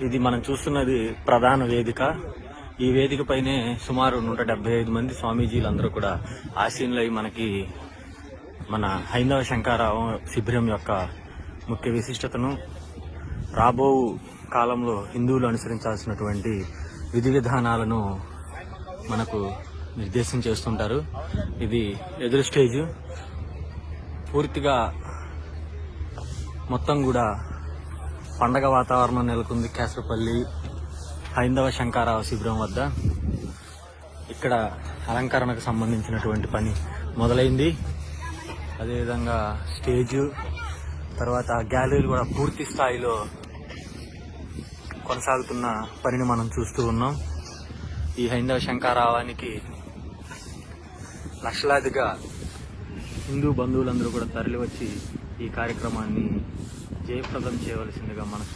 ఇది మనం చూస్తున్నది ప్రధాన వేదిక. ఈ వేదిక పైనే సుమారు నూట డెబ్బై ఐదు మంది స్వామీజీలు అందరూ కూడా ఆశీనులై మనకి మన హైందవ శంకారావం శిబిరం యొక్క ముఖ్య విశిష్టతను రాబో కాలంలో హిందువులు అనుసరించాల్సినటువంటి విధి విధానాలను మనకు నిర్దేశం చేస్తుంటారు. ఇది ఎదురు స్టేజ్. పూర్తిగా మొత్తం కూడా పండగ వాతావరణం నెలకొంది. కేసరపల్లి హైందవ శంకారావ శిబిరం వద్ద ఇక్కడ అలంకరణకు సంబంధించినటువంటి పని మొదలైంది. అదేవిధంగా స్టేజ్ తర్వాత గ్యాలరీలు కూడా పూర్తి స్థాయిలో కొనసాగుతున్న పనిని మనం చూస్తూ ఉన్నాం. ఈ హైందవ శంకారావానికి లక్షలాదిగా హిందూ బంధువులందరూ కూడా తరలివచ్చి ఈ కార్యక్రమాన్ని జయప్రదం చేయవలసిందిగా మనసు